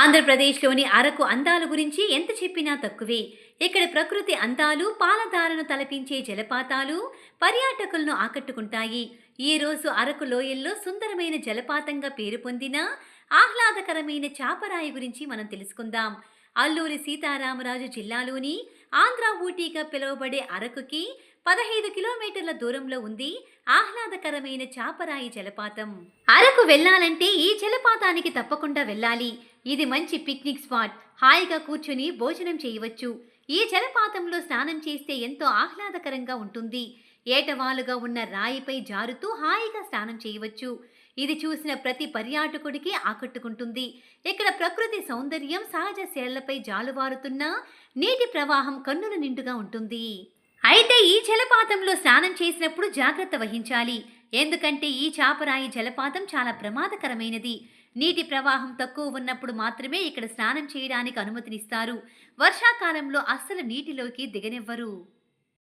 ఆంధ్రప్రదేశ్లోని అరకు అందాల గురించి ఎంత చెప్పినా తక్కువే. ఇక్కడ ప్రకృతి అందాలు పాలధారను తలపించే జలపాతాలు పర్యాటకులను ఆకట్టుకుంటాయి. ఈ రోజు అరకు లోయల్లో సుందరమైన జలపాతంగా పేరు పొందిన ఆహ్లాదకరమైన చాపరాయి గురించి మనం తెలుసుకుందాం. అల్లూరి సీతారామరాజు జిల్లాలోని ఆంధ్ర ఊటీగా పిలువబడే అరకుకి పదహైదు కిలోమీటర్ల దూరంలో ఉంది ఆహ్లాదకరమైన చాపరాయి జలపాతం. అరకు వెళ్ళాలంటే ఈ జలపాతానికి తప్పకుండా వెళ్ళాలి. ఇది మంచి పిక్నిక్ స్పాట్. హాయిగా కూర్చుని భోజనం చేయవచ్చు. ఈ జలపాతంలో స్నానం చేస్తే ఎంతో ఆహ్లాదకరంగా ఉంటుంది. ఏటవాలుగా ఉన్న రాయిపై జారుతూ హాయిగా స్నానం చేయవచ్చు. ఇది చూసిన ప్రతి పర్యాటకుడికి ఆకట్టుకుంటుంది. ఇక్కడ ప్రకృతి సౌందర్యం సహజ శైలపై జాలువారుతున్న నీటి ప్రవాహం కన్నుల నిండుగా ఉంటుంది. అయితే ఈ జలపాతంలో స్నానం చేసినప్పుడు జాగ్రత్త వహించాలి. ఎందుకంటే ఈ చాపరాయి జలపాతం చాలా ప్రమాదకరమైనది. నీటి ప్రవాహం తక్కువ ఉన్నప్పుడు మాత్రమే ఇక్కడ స్నానం చేయడానికి అనుమతినిస్తారు. వర్షాకాలంలో అస్సలు నీటిలోకి దిగనివ్వరు.